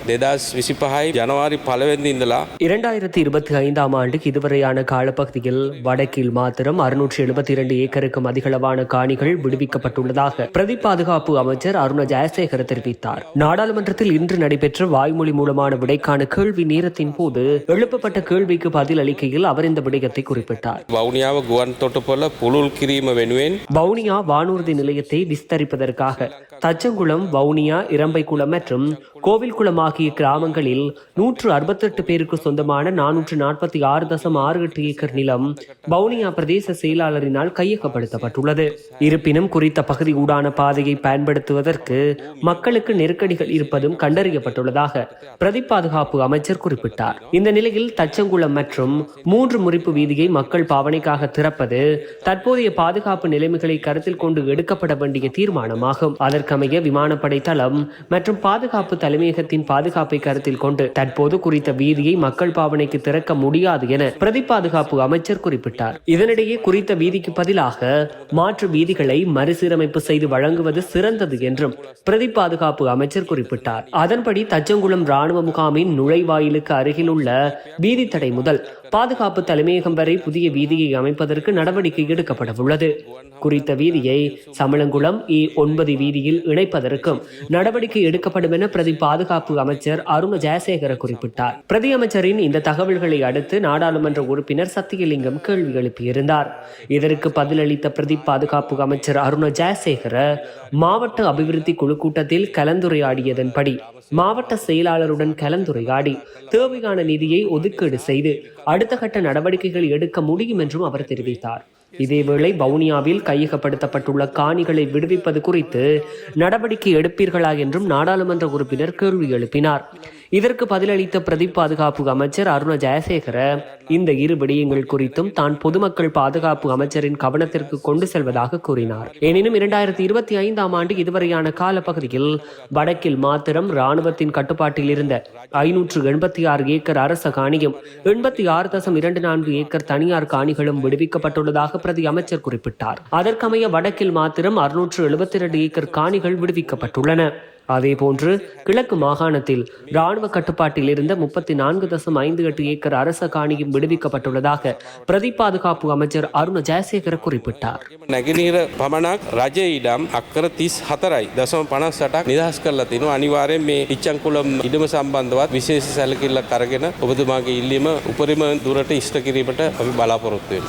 දෙදස් විසිපහයි ජනවාරි පලවෙදි ඉඳලා இரண்டாயிரத்தி இருபத்தி ஐந்தாம் ஆண்டுக்கு இதுவரையான காலப்பகுதியில் வடக்கில் மாத்திரம் அறுநூற்றி எழுபத்தி இரண்டு ஏக்கருக்கும் அதிகளவான காணிகள் விடுவிக்கப்பட்டுள்ளதாக பிரதி பாதுகாப்பு அமைச்சர் அருண ஜெயசேகர் தெரிவித்தார் நாடாளுமன்றத்தில் இன்று நடைபெற்ற வாய்மொழி மூலமான விடைக்கான கேள்வி நேரத்தின் போது எழுப்பப்பட்ட கேள்விக்கு பதில் அளிக்கையில் அவர் இந்த விடயத்தை குறிப்பிட்டார் වෞනියාව ගුවන් තොටපොල පුළුල් කිරීම වෙනුවෙන් வவுனியா வானூர்தி நிலையத்தை விஸ்தரிப்பதற்காக தச்சங்குளம் வவுனியா இரம்பைக்குளம் மற்றும் கோவில்குளம் ஆகிய கிராமங்களில் நூற்று அறுபத்தெட்டு பேருக்கு சொந்தமான நானூற்று நாற்பத்தி ஆறு தசம் ஆறு எட்டு ஏக்கர் நிலம் பவுனியா பிரதேச செயலாளரினால் கையகப்படுத்தப்பட்டுள்ளது. இருப்பினும் குறித்த பகுதி ஊடான பாதையை பயன்படுத்துவதற்கு மக்களுக்கு நெருக்கடிகள் இருப்பதும் கண்டறியப்பட்டுள்ளதாக பிரதி பாதுகாப்பு அமைச்சர் குறிப்பிட்டார். இந்த நிலையில் தச்சங்குளம் மற்றும் மூன்று முறிப்பு வீதியை மக்கள் பாவனைக்காக திறப்பது தற்போதைய பாதுகாப்பு நிலைமைகளை கருத்தில் கொண்டு எடுக்கப்பட வேண்டிய தீர்மானமாகும். அதற்கமைய விமானப்படை தளம் மற்றும் பாதுகாப்பு தலைமையகத்தின் பாதுகாப்பை கருத்தில் கொண்டு தற்போது குறித்த வீதியை மக்கள் பாவனைக்கு திறக்க முடியாது என பிரதி பாதுகாப்பு அமைச்சர் குறிப்பிட்டார். இதனிடையே குறித்த வீதிக்கு பதிலாக மாற்று வீதிகளை மறுசீரமைப்பு செய்து வழங்குவது சிறந்தது என்றும் பிரதி பாதுகாப்பு அமைச்சர் குறிப்பிட்டார். அதன்படி தச்சங்குளம் ராணுவ முகாமின் நுழைவாயிலுக்கு அருகில் உள்ள வீதி தடை முதல் பாதுகாப்பு தலைமையகம் வரை புதிய வீதியை அமைப்பதற்கு நடவடிக்கை எடுக்கப்பட உள்ளது. குறித்த வீதியை சமளங்குளம் இ ஒன்பது வீதியில் இணைப்பதற்கும் நடவடிக்கை எடுக்கப்படும் என பிரதி பாதுகாப்பு அமைச்சர் அருண ஜெயசேகர குறிப்பிட்டார். பிரதி அமைச்சரின் இந்த தகவல்களை அடுத்து நாடாளுமன்ற உறுப்பினர் சத்தியலிங்கம் கேள்வி எழுப்பியிருந்தார். இதற்கு பதிலளித்த பிரதி பாதுகாப்பு அமைச்சர் அருண ஜெயசேகர மாவட்ட அபிவிருத்தி குழு கூட்டத்தில் கலந்துரையாடியதன்படி மாவட்ட செயலாளருடன் கலந்துரையாடி தேவையான நிதியை ஒதுக்கீடு செய்து அடுத்த கட்ட நடவடிக்கைகள் எடுக்க முடியும் என்றும் அவர் தெரிவித்தார். இதேவேளை வவுனியாவில் கையகப்படுத்தப்பட்டுள்ள காணிகளை விடுவிப்பது குறித்து நடவடிக்கை எடுப்பீர்களா என்றும் நாடாளுமன்ற உறுப்பினர் கேள்வி எழுப்பினார். இதற்கு பதிலளித்த பிரதி பாதுகாப்பு அமைச்சர் அருண ஜெயசேகர இந்த இரு விடயங்கள் குறித்தும் தான் பொதுமக்கள் பாதுகாப்பு அமைச்சரின் கவனத்திற்கு கொண்டு செல்வதாக கூறினார். எனினும் இரண்டாயிரத்தி இருபத்தி ஐந்தாம் ஆண்டு இதுவரையான காலப்பகுதியில் வடக்கில் மாத்திரம் ராணுவத்தின் கட்டுப்பாட்டில் இருந்த ஐநூற்று எண்பத்தி ஆறு ஏக்கர் அரச காணியும் எண்பத்தி ஆறு தசம் இரண்டு நான்கு ஏக்கர் தனியார் காணிகளும் விடுவிக்கப்பட்டுள்ளதாக பிரதி அமைச்சர் குறிப்பிட்டார். அதற்கமைய வடக்கில் மாத்திரம் அறுநூற்று எழுபத்தி இரண்டு ஏக்கர் காணிகள் விடுவிக்கப்பட்டுள்ளன. அதேபோன்று கிழக்கு மாகாணத்தில் இராணுவ கட்டுப்பாட்டில் இருந்த முப்பத்தி நான்கு தசம் ஐந்து எட்டு ஏக்கர் அரச காணியும் விடுவிக்கப்பட்டுள்ளதாக பிரதி பாதுகாப்பு அமைச்சர் அருண ஜெயசேகர குறிப்பிட்டார். நகிநீர பமணக் ரஜயிடம் அக்கர தீஸ் ஹதரை தசம பணம் சட்டா நிதாஸ் மே இச்சங்குளம் இடும சம்பந்தவாத் விசேஷ சலுகையில் கரகின ஒபதுமாக இல்லியம உபரிம தூரத்தை இஷ்ட கிரீமட்ட பலாபுரத்து